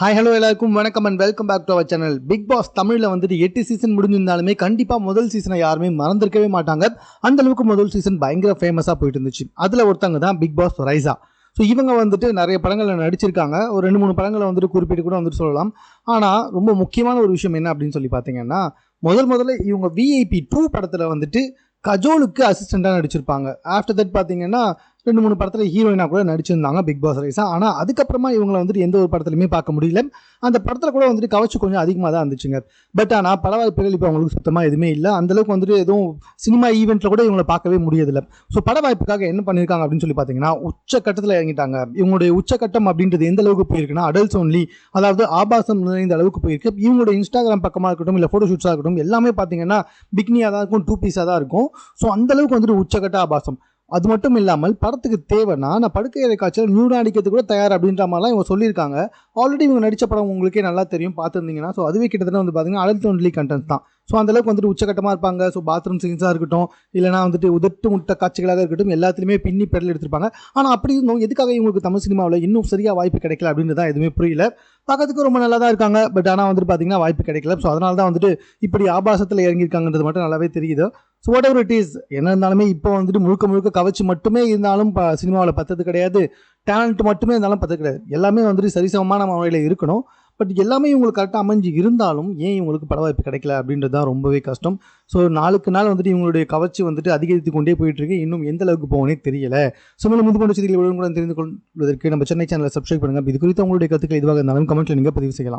Hi hello எல்லாருக்கும். வணக்கம் and welcome back to our channel Bigg Boss தமிழில் வந்துட்டு எட்டு சீசன் முடிஞ்சிருந்தாலுமே கண்டிப்பாக முதல் சீசனை யாருமே மறந்துருக்கவே மாட்டாங்க. அந்த அளவுக்கு முதல் சீசன் பயங்கர ஃபேமஸாக போயிட்டு இருந்துச்சு அதில் ஒருத்தங்க தான் பிக் பாஸ் ரைசா. ஸோ இவங்க வந்துட்டு நிறைய படங்களில் நடிச்சிருக்காங்க. ஒரு ரெண்டு மூணு படங்களை வந்துட்டு குறிப்பிட்டு கூட வந்துட்டு சொல்லலாம். ஆனால் ரொம்ப முக்கியமான ஒரு விஷயம் என்ன அப்படின்னு சொல்லி பார்த்தீங்கன்னா முதல் முதல்ல இவங்க விஐபி டூ படத்தில் வந்துட்டு கஜோலுக்கு அசிஸ்டண்ட்டாக நடிச்சிருப்பாங்க. ஆஃப்டர் தட் பார்த்தீங்கன்னா ரெண்டு மூணு படத்தில் ஹீரோயினாக கூட நடிச்சிருந்தாங்க பிக் பாஸ் ரைஸாக ஆனால் அதுக்கப்புறமா இவங்களை வந்துட்டு எந்த ஒரு படத்துலையுமே பார்க்க முடியல. அந்த படத்தில் கூட வந்துட்டு கவச்சு கொஞ்சம் அதிகமாக தான் இருந்துச்சுங்க. பட் ஆனால் பல வாய்ப்புகள் இப்போ அவங்களுக்கு சுத்தமாக எதுவுமே இல்லை. அந்தளவுக்கு வந்துட்டு எதுவும் சினிமா ஈவெண்ட்டில் கூட இவங்களை பார்க்கவே முடியதில்லை ஸோ பட வாய்ப்புக்காக என்ன பண்ணியிருக்காங்க அப்படின்னு சொல்லி பார்த்தீங்கன்னா உச்சக்கட்டத்தில் இறங்கிட்டாங்க. இவங்களுடைய உச்சக்கட்டம் அப்படின்றது எந்த அளவுக்கு போயிருக்குன்னா அடல்ட்ஸ் ஒன்லி அதாவது ஆபாசம் நிறைந்த அளவுக்கு போயிருக்கு. இவங்களுடைய இன்ஸ்டாகிராம் பக்கமாக இருக்கட்டும் இல்லை ஃபோட்டோ ஷூட்ஸாக இருக்கட்டும் எல்லாமே பார்த்தீங்கன்னா பிக்னியாக தான் இருக்கும் டூ பீஸாக தான் இருக்கும். ஸோ அந்தளவுக்கு வந்துட்டு உச்சக்கட்ட ஆபாசம். அது மட்டும் இல்லாமல் படத்துக்கு தேவைன்னா நான் படுக்கையறை காய்ச்சல் நியூடாக அடிக்கிறது கூட தயார் அப்படின்ற மாதிரிலாம் இவங்க சொல்லியிருக்காங்க. ஆல்ரெடி இவங்க நடித்த படம் உங்களுக்கே நல்லா தெரியும் பார்த்துருந்தீங்கன்னா. ஸோ அதுவே கிட்டத்தட்ட வந்து பார்த்தீங்கன்னா அடல்ட் ஒன்லி கண்டென்ட் தான். ஸோ அந்தளவுக்கு வந்துட்டு உச்சக்கட்டமாக இருப்பாங்க. ஸோ பாத்ரூம் சீன்ஸாக இருக்கட்டும் இல்லைனா வந்துட்டு உதட்டு முட்டை காட்சிகளாக இருக்கட்டும் எல்லாத்துலேயுமே பின்னி பெடல் எடுத்திருப்பாங்க. ஆனால் அப்படி இருந்தும் எதுக்காக இவங்களுக்கு தமிழ் சினிமாவில் இன்னும் சரியாக வாய்ப்பு கிடைக்கல அப்படின்னு தான் எதுவுமே புரியல. பார்க்கறதுக்கு ரொம்ப நல்லா தான் இருக்காங்க. பட் ஆனால் வந்துட்டு பார்த்தீங்கன்னா வாய்ப்பு கிடைக்கல. ஸோ அதனால தான் வந்துட்டு இப்படி ஆபாசத்தில் இறங்கியிருக்காங்கன்றது மட்டும் நல்லாவே தெரியுது. So whatever it is என்ன இருந்தாலுமே இப்போ வந்துட்டு முழுக்க முழுக்க கவச்சு மட்டுமே இருந்தாலும் சினிமாவில் பத்தது கிடையாது. டேலண்ட் மட்டுமே இருந்தாலும் பத்தது கிடையாது. எல்லாமே வந்துட்டு சரிசமமான முறையில் இருக்கணும். பட் எல்லாமே இவங்களுக்கு கரெக்டாக அமைஞ்சு இருந்தாலும் ஏன் இவங்களுக்கு பட வாய்ப்பு கிடைக்கல அப்படின்றது தான் ரொம்பவே கஷ்டம். ஸோ நாளுக்கு நாள் வந்துட்டு இவங்களுடைய கவர்ச்சி வந்துட்டு அதிகரித்து கொண்டே போயிட்டு இருக்கு. இன்னும் எந்த அளவுக்கு போகணே தெரியல. ஸோ மேலும் முது கொண்டு செய்திகளை கூட தெரிந்து கொள்வதற்கு நம்ம சென்னை சேனலை சப்ஸ்கிரைப் பண்ணுங்க. இது குறித்து உங்களுடைய கருத்துக்கள் இதுவாக இருந்தாலும் கமெண்ட்டில் நீங்கள் பதிவு செய்யலாம்.